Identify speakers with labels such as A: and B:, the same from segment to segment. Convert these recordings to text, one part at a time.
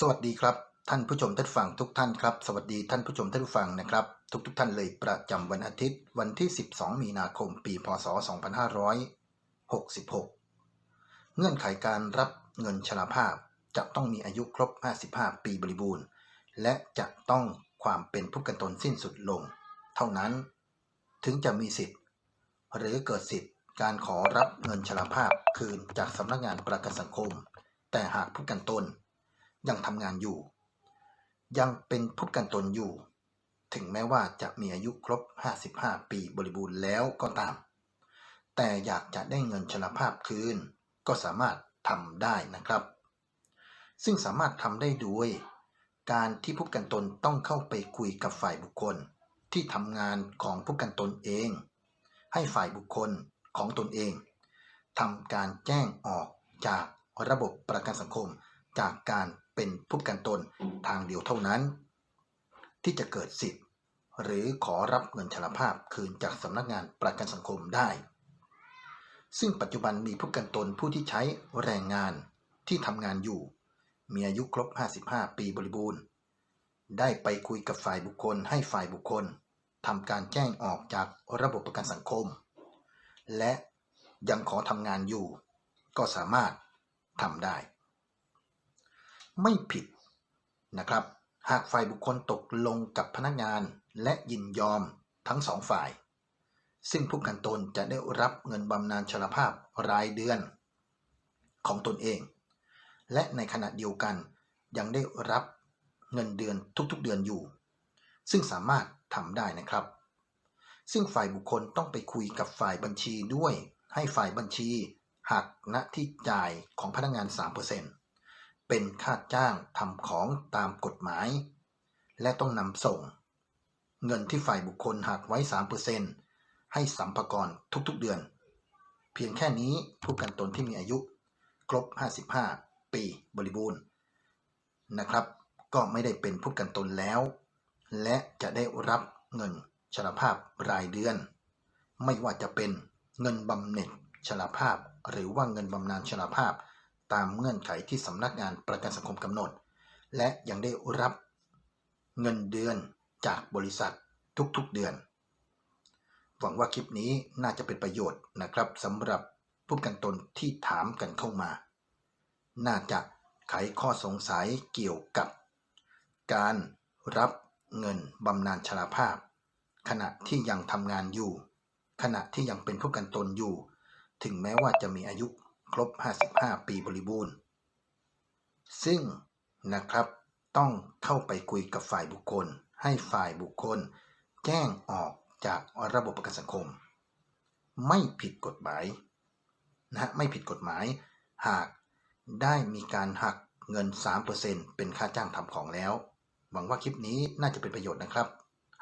A: สวัสดีครับ ท่านผู้ชมท่านฟังทุกท่านครับ สวัสดีท่านผู้ชมท่านฟังนะครับ ทุกทุกท่านเลยประจำวันอาทิตย์ วันที่ 12 มีนาคม ปีพศ 2566 เงื่อนไขการรับเงินชราภาพ จะต้องมีอายุครบ 55 ปีบริบูรณ์ และจะต้องความเป็นผู้กันตนสิ้นสุดลง เท่านั้น ถึงจะมีสิทธิ์ หรือเกิดสิทธิ์การขอรับเงินชราภาพคืนจากสำนักงานประกันสังคม แต่หากผู้กันตน ยังทำงานอยู่ ยังเป็นผู้กันตนอยู่ ถึงแม้ว่าจะมีอายุครบ 55 ปีบริบูรณ์แล้วก็ตาม แต่อยากจะได้เงินชราภาพคืน ก็สามารถทำได้นะครับ ซึ่งสามารถทำได้โดยการที่ผู้กันตนต้องเข้าไปคุยกับฝ่ายบุคคลที่ทำงานของผู้กันตนเอง ให้ฝ่ายบุคคลของตนเองทำการแจ้งออกจากระบบประกันสังคม จากการ เป็นผู้ประกันตนทางเดียวเท่านั้น ที่จะเกิดสิทธิ์ หรือขอรับเงินชราภาพคืนจากสำนักงานประกันสังคมได้ ซึ่งปัจจุบันมีผู้ประกันตนผู้ที่ใช้แรงงานที่ทำงานอยู่ มีอายุครบ 55 ปีบริบูรณ์ ได้ไปคุยกับฝ่ายบุคคลให้ฝ่ายบุคคลทำการแจ้งออกจากระบบประกันสังคม และยังขอทำงานอยู่ ก็สามารถทำได้ ไม่ผิดนะครับ หากฝ่ายบุคคลตกลงกับพนักงานและยินยอมทั้งสองฝ่าย ซึ่งผู้กันตนจะได้รับเงินบำนาญชราภาพรายเดือนของตนเอง และในขณะเดียวกันยังได้รับเงินเดือนทุกๆเดือนอยู่ ซึ่งสามารถทำได้นะครับ ซึ่งฝ่ายบุคคลต้องไปคุยกับฝ่ายบัญชีด้วย ให้ฝ่ายบัญชีหักณที่จ่ายของพนักงาน 3% เป็นค่าจ้างทำของตามกฎหมาย และต้องนำส่ง เงินที่ฝ่ายบุคคลหักไว้ 3%ให้สัมภากรทุกๆเดือน เพียงแค่นี้ผู้กันตนที่มีอายุ ครบ 55 ปีบริบูรณ์นะครับ ก็ไม่ได้เป็นผู้กันตนแล้ว และจะได้รับเงินชราภาพรายเดือน ไม่ว่าจะเป็นเงินบำเหน็จชราภาพ หรือว่าเงินบำนาญชราภาพ ตามเงื่อนไขที่สำนักงานประกันสังคมกำหนด และยังได้รับเงินเดือนจากบริษัททุกๆเดือน หวังว่าคลิปนี้น่าจะเป็นประโยชน์นะครับสำหรับผู้ประกันตนที่ถามกันเข้ามา น่าจะไขข้อสงสัยเกี่ยวกับ การรับเงินบำนาญชราภาพ ขณะที่ยังทำงานอยู่ ขณะที่ยังเป็นผู้กันตนอยู่ ถึงแม้ว่าจะมีอายุ ครบ 55 ปีบริบูรณ์ ซึ่งนะครับต้องเข้าไปคุยกับฝ่ายบุคคล ให้ฝ่ายบุคคล แจ้งออกจากระบบประกันสังคม ไม่ผิดกฎหมายนะฮะไม่ผิดกฎหมาย หากได้มีการหักเงิน 3%เป็นค่าจ้างทำของแล้ว หวังว่าคลิปนี้น่าจะเป็นประโยชน์นะครับ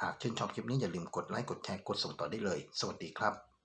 A: หากชื่นชอบคลิปนี้อย่าลืมกดไลค์ กดแชร์ กดส่งต่อได้เลย สวัสดีครับ